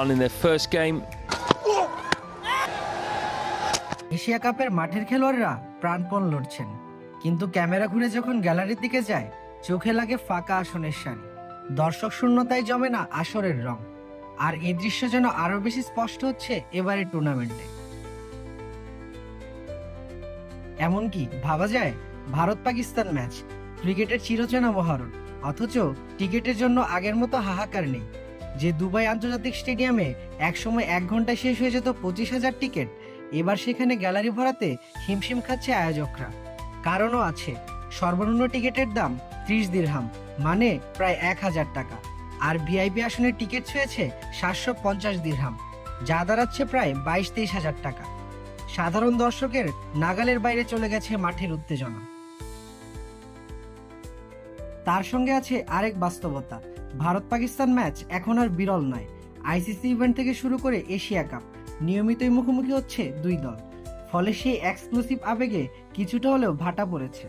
done in their first game. Asia কাপের মাঠের খেলোয়াড়রা প্রাণপণ লড়ছেন। কিন্তু ক্যামেরা ঘুরে যখন গ্যালারির দিকে যায়, চোখে লাগে ফাঁকা আসনের সারি দর্শক শূন্যতায় জমে না আসরের রং। আর এই দৃশ্য যেন আরও বেশি স্পষ্ট হচ্ছে এবারের টুর্নামেন্টে। এমনকি ভাবা যায় ভারত পাকিস্তান ম্যাচ। ক্রিকেটের চিরচেনা মহারণ। অথচ টিকিটের জন্য আগের মতো হাহাকার নেই। যে দুবাই আন্তর্জাতিক স্টেডিয়ামে একসময় এক ঘণ্টা শেষ হয়ে যেত পঁচিশ হাজার টিকিট, এবার সেখানে গ্যালারি ভরাতে হিমশিম খাচ্ছে আয়োজকরা। কারণও আছে, সর্বনিম্ন টিকিটের দাম ত্রিশ দিরহাম মানে প্রায় এক হাজার টাকা। আর ভিআইপি আসনের টিকিট ছুঁয়েছে সাতশো পঞ্চাশ দিরহাম, যা দাঁড়াচ্ছে প্রায় বাইশ তেইশ হাজার টাকা। সাধারণ দর্শকের নাগালের বাইরে চলে গেছে মাঠের উত্তেজনা। তার সঙ্গে আছে আরেক বাস্তবতা ভারত পাকিস্তান ম্যাচ এখন আর বিরল নয়। আইসিসি ইভেন্ট থেকে শুরু করে এশিয়া কাপ নিয়মিতই মুখোমুখি হচ্ছে দুই দল। ফলে সেই এক্সক্লুসিভ আবেগে কিছুটা হলেও ভাটা পড়েছে।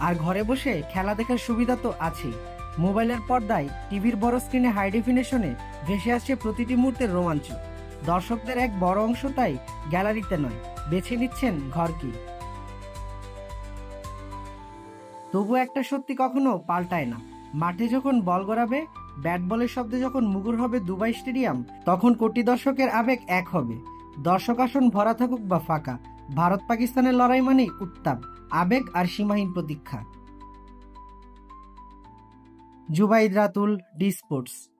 আর ঘরে বসে খেলা দেখার সুবিধা তো আছেই। মোবাইলের পর্দায় টিভির বড় স্ক্রিনে হাই ডেফিনেশনে ভেসে আসছে প্রতিটি মুহূর্তের রোমাঞ্চ। দর্শকদের এক বড় অংশ তাই গ্যালারিতে নয়, বেছে নিচ্ছেন ঘর তবু একটা সত্যি কখনো পাল্টায় না। মাঠে যখন বল গড়াবে, ব্যাট বলের শব্দে যখন মুগুর হবে দুবাই স্টেডিয়াম, তখন কোটি দর্শকের আবেগ এক হবে। দর্শক আসন ভরা থাকুক বা ফাঁকা, ভারত পাকিস্তানের লড়াই মানেই উত্তাপ, আবেগ আর সীমাহীন প্রতীক্ষা। Zubaid Ratul, D sports.